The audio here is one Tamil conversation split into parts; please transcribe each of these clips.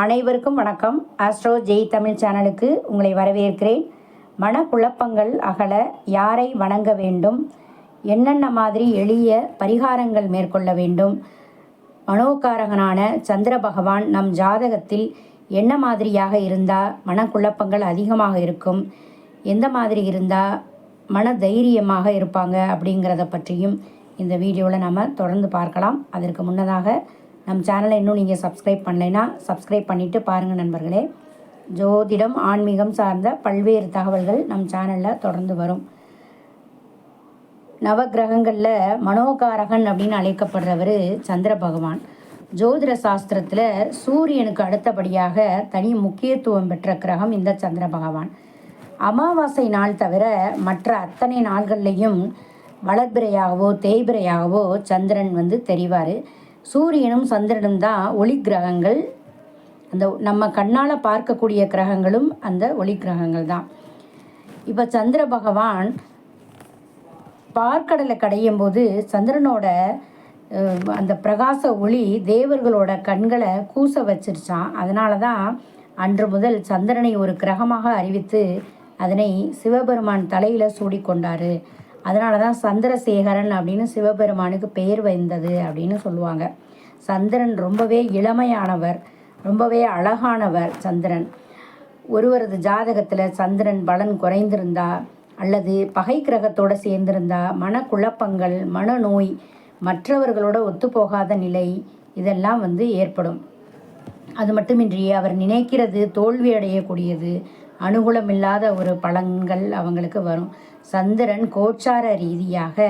அனைவருக்கும் வணக்கம். ஆஸ்ட்ரோ ஜெய் தமிழ் சேனலுக்கு உங்களை வரவேற்கிறேன். மனக்குழப்பங்கள் அகல யாரை வணங்க வேண்டும்? என்னென்ன மாதிரி எளிய பரிகாரங்கள் மேற்கொள்ள வேண்டும்? மனோகாரகனான சந்திர பகவான் நம் ஜாதகத்தில் என்ன மாதிரியாக இருந்தால் மனக்குழப்பங்கள் அதிகமாக இருக்கும்? எந்த மாதிரி இருந்தால் மன தைரியமாக இருப்பாங்க அப்படிங்கிறத பற்றியும் இந்த வீடியோவில் நம்ம தொடர்ந்து பார்க்கலாம். அதற்கு முன்னதாக நம் சேனலை இன்னும் நீங்கள் சப்ஸ்கிரைப் பண்ணலைன்னா சப்ஸ்கிரைப் பண்ணிவிட்டு பாருங்கள் நண்பர்களே. ஜோதிடம் ஆன்மீகம் சார்ந்த பல்வேறு தகவல்கள் நம் சேனலில் தொடர்ந்து வரும். நவக்கிரகங்களில் மனோகாரகன் அப்படின்னு அழைக்கப்படுறவர் சந்திர பகவான். ஜோதிட சாஸ்திரத்தில் சூரியனுக்கு அடுத்தபடியாக தனி முக்கியத்துவம் பெற்ற கிரகம் இந்த சந்திர பகவான். அமாவாசை நாள் தவிர மற்ற அத்தனை நாள்கள்லையும் வளர்பிறையாகவோ தேய்பிறையாகவோ சந்திரன் வந்து தெரிவார். சூரியனும் சந்திரனும் தான் ஒளி கிரகங்கள். அந்த நம்ம கண்ணால் பார்க்கக்கூடிய கிரகங்களும் அந்த ஒளி கிரகங்கள் தான். இப்போ சந்திர பகவான் பார்க்கடலை கடையும் போது சந்திரனோட அந்த பிரகாச ஒளி தேவர்களோட கண்களை கூச வச்சிருச்சான் அதனால தான் அன்று முதல் சந்திரனை ஒரு கிரகமாக அறிவித்து அதனை சிவபெருமான் தலையில் சூடிக்கொண்டார் அதனால தான் சந்திரசேகரன் அப்படின்னு சிவபெருமானுக்கு பெயர் வந்தது அப்படின்னு சொல்லுவாங்க. சந்திரன் ரொம்பவே இளமையானவர் ரொம்பவே அழகானவர் சந்திரன். ஒருவரது ஜாதகத்தில் சந்திரன் பலன் குறைந்திருந்தா அல்லது பகை கிரகத்தோடு சேர்ந்திருந்தா மனக்குழப்பங்கள் மனநோய் மற்றவர்களோட ஒத்துப்போகாத நிலை இதெல்லாம் வந்து ஏற்படும். அது மட்டுமின்றி அவர் நினைக்கிறது தோல்வி அடையக்கூடியது அனுகூலமில்லாத ஒரு பலன்கள் அவங்களுக்கு வரும். சந்திரன் கோச்சார ரீதியாக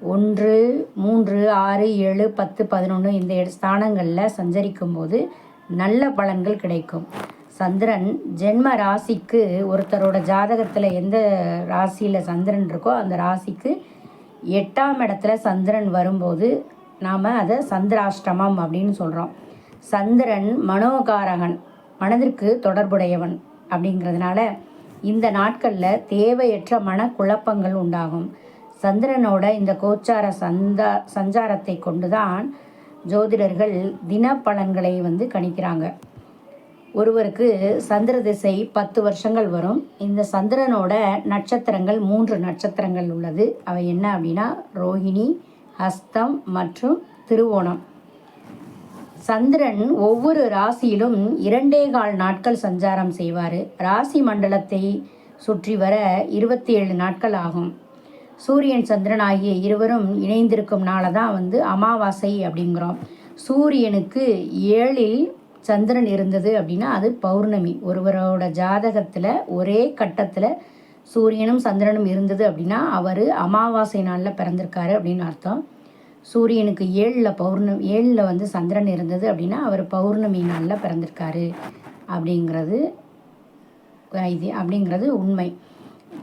ஒன்று மூன்று ஆறு ஏழு பத்து பதினொன்று இந்த ஸ்தானங்களில் சஞ்சரிக்கும் போது நல்ல பலன்கள் கிடைக்கும். சந்திரன் ஜென்ம ராசிக்கு ஒருத்தரோட ஜாதகத்தில் எந்த ராசியில் சந்திரன் இருக்கோ அந்த ராசிக்கு எட்டாம் இடத்துல சந்திரன் வரும்போது நாம் அதை சந்திராஷ்டமம் அப்படின்னு சொல்கிறோம் சந்திரன் மனோகாரகன் மனதிற்கு தொடர்புடையவன். அப்படிங்கிறதுனால இந்த நாட்களில் தேவையற்ற மனக்குழப்பங்கள் உண்டாகும். சந்திரனோட இந்த கோச்சார சந்தா சஞ்சாரத்தை கொண்டு தான் ஜோதிடர்கள் தின பலன்களை வந்து கணிக்கிறாங்க. ஒருவருக்கு சந்திர திசை பத்து வருஷங்கள் வரும். இந்த சந்திரனோட நட்சத்திரங்கள் மூன்று நட்சத்திரங்கள் உள்ளது. அவை என்ன அப்படின்னா ரோஹிணி ஹஸ்தம் மற்றும் திருவோணம். சந்திரன் ஒவ்வொரு ராசியிலும் இரண்டே கால் நாட்கள் சஞ்சாரம் செய்வார். ராசி மண்டலத்தை சுற்றி வர இருபத்தி ஏழு நாட்கள் ஆகும். சூரியன் சந்திரன் ஆகிய இருவரும் இணைந்திருக்கும் நாளை தான் வந்து அமாவாசை அப்படிங்கிறோம். சூரியனுக்கு ஏழில் சந்திரன் இருந்தது அப்படின்னா அது பௌர்ணமி. ஒருவரோட ஜாதகத்தில் ஒரே கட்டத்தில் சூரியனும் சந்திரனும் இருந்தது அப்படின்னா அவர் அமாவாசை நாளில் பிறந்திருக்காரு அப்படின்னு அர்த்தம். சூரியனுக்கு ஏழில் பௌர்ணமி ஏழில் வந்து சந்திரன் இருந்தது அப்படின்னா அவர் பௌர்ணமி நாளில் பிறந்திருக்காரு. அப்படிங்கிறது இது அப்படிங்கிறது உண்மை.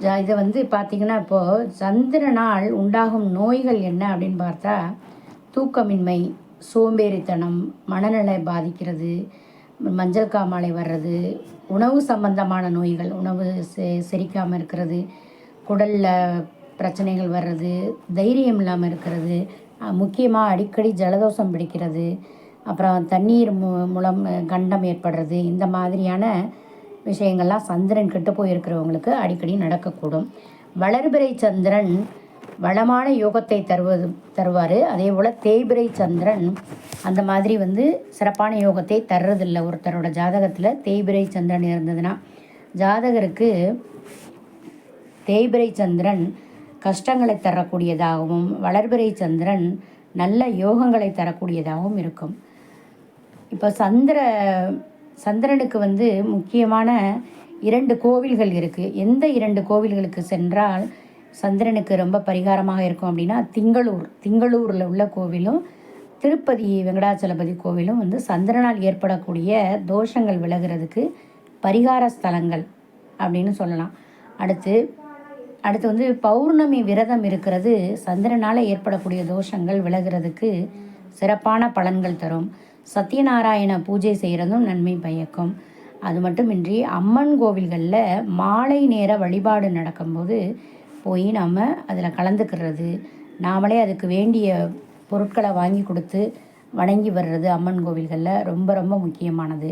இதை வந்து பார்த்திங்கன்னா இப்போது சந்திரனால் உண்டாகும் நோய்கள் என்ன அப்படின்னு பார்த்தா தூக்கமின்மை சோம்பேறித்தனம் மனநிலை பாதிக்கிறது மஞ்சள் காமாலை வர்றது உணவு சம்பந்தமான நோய்கள் உணவு செ செரிக்காமல் இருக்கிறது குடலில் பிரச்சனைகள் வர்றது தைரியம் இல்லாமல் இருக்கிறது முக்கியமாக அடிக்கடி ஜலதோஷம் பிடிக்கிறது அப்புறம் தண்ணீர் மூ மூலம் கண்டம் ஏற்படுறது இந்த மாதிரியான விஷயங்கள்லாம் சந்திரன் கெட்டு போயிருக்கிறவங்களுக்கு அடிக்கடி நடக்கக்கூடும். வளர்பிறை சந்திரன் வளமான யோகத்தை தருவது தருவார். அதே போல் தேய்பிரை சந்திரன் அந்த மாதிரி வந்து சிறப்பான யோகத்தை தர்றதில்லை. ஒருத்தரோட ஜாதகத்தில் தேய்பிரை சந்திரன் இருந்ததுன்னா ஜாதகருக்கு தேய்பிரை சந்திரன் கஷ்டங்களை தரக்கூடியதாகவும் வளர்பிறை சந்திரன் நல்ல யோகங்களை தரக்கூடியதாகவும் இருக்கும். இப்போ சந்திர சந்திரனுக்கு வந்து முக்கியமான இரண்டு கோவில்கள் இருக்குது எந்த இரண்டு கோவில்களுக்கு சென்றால் சந்திரனுக்கு ரொம்ப பரிகாரமாக இருக்கும் அப்படின்னா திங்களூர். திங்களூரில் உள்ள கோவிலும் திருப்பதி வெங்கடாச்சலபதி கோவிலும் வந்து சந்திரனால் ஏற்படக்கூடிய தோஷங்கள் விலகிறதுக்கு பரிகார ஸ்தலங்கள் அப்படின்னு சொல்லலாம். அடுத்து அடுத்து வந்து பௌர்ணமி விரதம் இருக்கிறது. சந்திரனால் ஏற்படக்கூடிய தோஷங்கள் விலகிறதுக்கு சிறப்பான பலன்கள் தரும். சத்யநாராயண பூஜை செய்கிறதும் நன்மை பயக்கும். அது மட்டுமின்றி அம்மன் கோவில்களில் மாலை நேர வழிபாடு நடக்கும்போது போய் நாம் அதில் கலந்துக்கிறது. நாமளே அதுக்கு வேண்டிய பொருட்களை வாங்கி கொடுத்து வணங்கி வர்றது அம்மன் கோவில்களில் ரொம்ப ரொம்ப முக்கியமானது.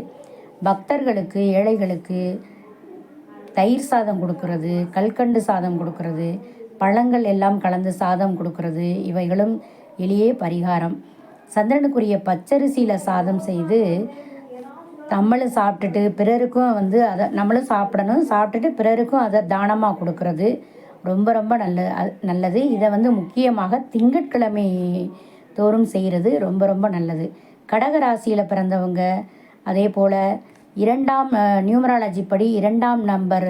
பக்தர்களுக்கு ஏழைகளுக்கு தயிர் சாதம் கொடுக்கறது கல்கண்டு சாதம் கொடுக்கறது பழங்கள் எல்லாம் கலந்து சாதம் கொடுக்கறது இவைகளும் எளிய பரிகாரம். சந்திரனுக்குரிய பச்சரிசியில் சாதம் செய்து நம்மளும் சாப்பிட்டுட்டு பிறருக்கும் வந்து அதை நம்மளும் சாப்பிடணும் சாப்பிட்டுட்டு பிறருக்கும் அதை தானமாக கொடுக்கறது. ரொம்ப ரொம்ப நல்ல நல்லது. இதை வந்து முக்கியமாக திங்கட்கிழமை தோறும் செய்கிறது. ரொம்ப ரொம்ப நல்லது. கடக ராசியில் பிறந்தவங்க அதே போல் இரண்டாம் நியூமராலஜி படி இரண்டாம் நம்பர்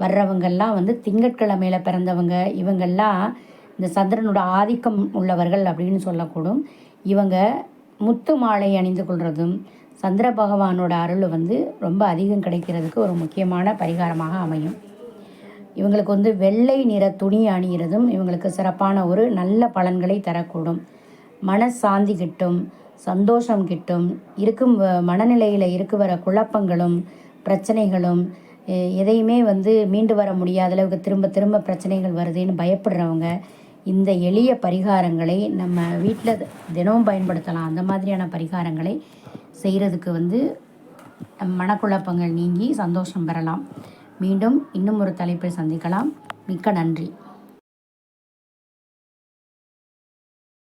வர்றவங்கெல்லாம் வந்து திங்கட்கிழமையில் பிறந்தவங்க. இவங்கெல்லாம் இந்த சந்திரனோட ஆதிக்கம் உள்ளவர்கள் அப்படின்னு சொல்லக்கூடும். இவங்க முத்து மாலை அணிந்து கொள்வதும் சந்திர பகவானோட அருள் வந்து ரொம்ப அதிகம் கிடைக்கிறதுக்கு ஒரு முக்கியமான பரிகாரமாக அமையும். இவங்களுக்கு வந்து வெள்ளை நிற துணி அணிகிறதும் இவங்களுக்கு சிறப்பான ஒரு நல்ல பலன்களை தரக்கூடும். மனசாந்தி கிட்டும் சந்தோஷம் கிட்டும் இருக்கும் வ- மனநிலையில் இருக்கு வர குழப்பங்களும் பிரச்சனைகளும் எதையுமே வந்து மீண்டு வர முடியாத அளவுக்கு திரும்ப திரும்ப பிரச்சனைகள் வருதுன்னு பயப்படுறவங்க இந்த எளிய பரிகாரங்களை நம்ம வீட்டில் தினமும் பயன்படுத்தலாம். அந்த மாதிரியான பரிகாரங்களை செய்கிறதுக்கு வந்து மனக்குழப்பங்கள் நீங்கி சந்தோஷம் பெறலாம். மீண்டும் இன்னும் ஒரு தலைப்பில் சந்திக்கலாம். மிக்க நன்றி.